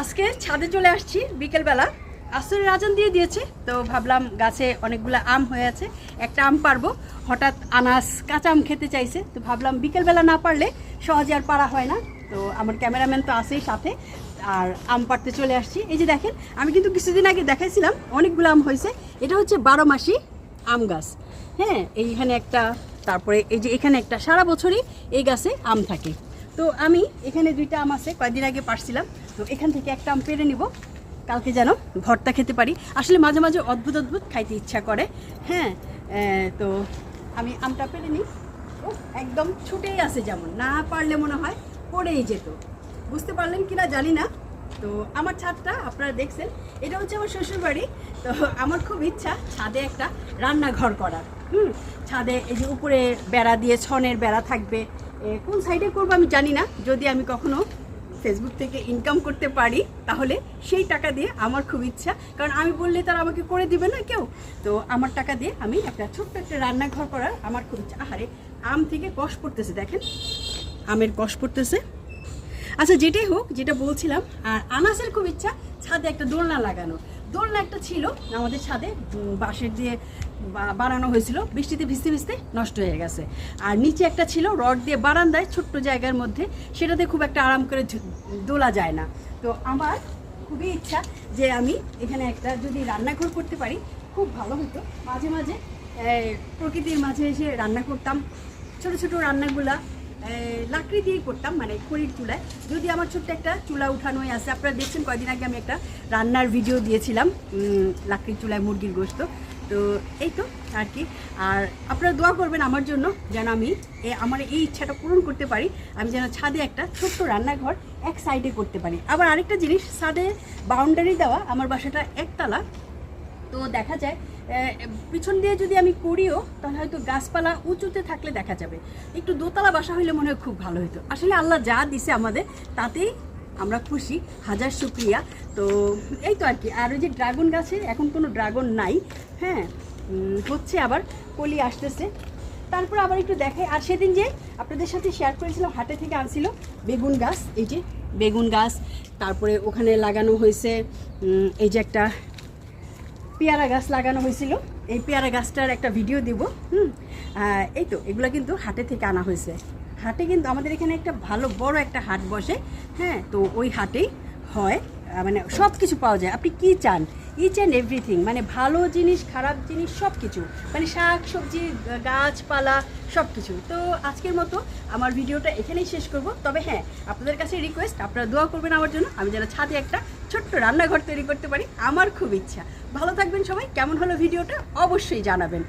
আজকে ছাদে চলে আসছি বিকেলবেলা। আসরের রাজান দিয়ে দিয়েছে, তো ভাবলাম গাছে অনেকগুলো আম হয়ে আছে, একটা আম পারব। হঠাৎ আনাস কাঁচা আম খেতে চাইছে, তো ভাবলাম বিকেলবেলা না পারলে সহজে আর পারা হয় না। তো আমার ক্যামেরাম্যান তো আছেই সাথে, আর আম পাড়তে চলে আসছি। এই যে দেখেন, আমি কিন্তু কিছুদিন আগে দেখাইছিলাম, অনেকগুলো আম হয়েছে। এটা হচ্ছে বারো মাসি আম গাছ। হ্যাঁ এইখানে একটা, তারপরে এই যে এখানে একটা, সারা বছরই এই গাছে আম থাকে। তো আমি এখানে দুইটা আম আছে, কয়েকদিন আগে পারছিলাম। তো এখান থেকে একটা আম পেরে নিব। কালকে যেন ভর্তা খেতে পারি। আসলে মাঝে মাঝে অদ্ভুত অদ্ভুত খাইতে ইচ্ছা করে। হ্যাঁ তো আমি আমটা পেরে নিই। ও, একদম ছুটেই আছে যেমন। না পারলে মনে হয় পড়েই যেত। বুঝতে পারলেন কি না জানি না। তো আমার ছাদটা আপনারা দেখছেন। এটা হচ্ছে আমার শ্বশুরবাড়ি। তো আমার খুব ইচ্ছা ছাদে একটা রান্নাঘর করার। হুম, ছাদে এই যে উপরে বেড়া দিয়ে, ছনের বেড়া থাকবে। কোন সাইডে করব আমি জানি না। যদি আমি কখনো ফেসবুক থেকে ইনকাম করতে পারি, তাহলে সেই টাকা দিয়ে আমার খুব ইচ্ছা। কারণ আমি বললে তারা আমাকে করে দিবে না কেউ? তো আমার টাকা দিয়ে আমি একটা ছোট্ট একটা রান্নাঘর করার আমার খুব ইচ্ছা। আহারে, আম থেকে কষ পড়তেছে, দেখেন। আমের কষ পড়তেছে। আচ্ছা যেটাই হোক, যেটা বলছিলাম, আর আনাসের খুব ইচ্ছা, ছাদে একটা দোলনা লাগানো। দোলনা একটা ছিল, আমাদের ছাদে বাঁশের দিয়ে বানানো হয়েছিল। বৃষ্টিতে ভিজতে ভিজতে নষ্ট হয়ে গেছে। আর নিচে একটা ছিল, রড দিয়ে বারান্দায় ছোট্ট জায়গার মধ্যে। সেটাতে খুব একটা আরাম করে দোলা যায় না। তো আমার খুবই ইচ্ছা যে আমি এখানে একটা যদি রান্নাঘর করতে পারি, খুব ভালো হতো। মাঝে মাঝে প্রকৃতির মাঝে এসে রান্না করতাম। ছোট ছোট রান্নাগুলা লাকড়ি দিয়েই করতাম মানে খড়ির চুলায়। যদি আমার ছোট্ট একটা চুলা উঠানোই আছে আপনারা দেখছেন কয়দিন আগে আমি একটা রান্নার ভিডিও দিয়েছিলাম লাকড়ির চুলায় মুরগির গোস্ত তো এই তো, আর কি। আর আপনারা দোয়া করবেন আমার জন্য যেন আমি এ, আমার এই ইচ্ছাটা পূরণ করতে পারি। আমি যেন ছাদে একটা ছোট্ট রান্নাঘর এক সাইডে করতে পারি। আবার আরেকটা জিনিস, ছাদে বাউন্ডারি দেওয়া আমার বাসাটা একতলা। তো দেখা যায় পিছন দিয়ে যদি আমি করিও, তাহলে হয়তো গাছপালা উঁচুতে থাকলে দেখা যাবে। একটু দোতলা বাসা হইলে মনে হয় খুব ভালো হতো আসলে আল্লাহ যা দিছে আমাদের, তাতেই আমরা খুশি। হাজার শুক্রিয়া। তো এই তো আর কি। আর ওই যে ড্রাগন গাছে এখন কোনো ড্রাগন নাই। হ্যাঁ হচ্ছে আবার কলি আসতেছে। তারপর আবার একটু দেখাই। আর সেদিন যে আপনাদের সাথে শেয়ার করেছিলাম, হাটে থেকে আনছিল বেগুন গাছ। এই যে বেগুন গাছ, তারপরে ওখানে লাগানো হয়েছে এই যে একটা পেয়ারা গাছ লাগানো হয়েছিল। এই পেয়ারা গাছটার একটা ভিডিও দিব, হুম? এই তো, এগুলো কিন্তু হাটে থেকে আনা হয়েছে। হাটে কিন্তু আমাদের এখানে একটা ভালো বড় একটা হাট বসে হ্যাঁ? তো ওই হাটেই হয় মানে সব কিছু পাওয়া যায়। আপনি কি চান? ইচ অ্যান্ড এভরিথিং মানে ভালো জিনিস, খারাপ জিনিস সব কিছু মানে শাক, সবজি, গাছপালা সব কিছু তো আজকের মতো আমার ভিডিওটা এখানেই শেষ করব। তবে হ্যাঁ আপনাদের কাছে রিকোয়েস্ট আপনারা দোয়া করবেন আমার জন্য। আমি যেন ছাদে একটা ছোট্ট রান্নাঘর তৈরি করতে পারি, আমার খুব ইচ্ছা। ভালো থাকবেন সবাই, কেমন হলো ভিডিওটা অবশ্যই জানাবেন।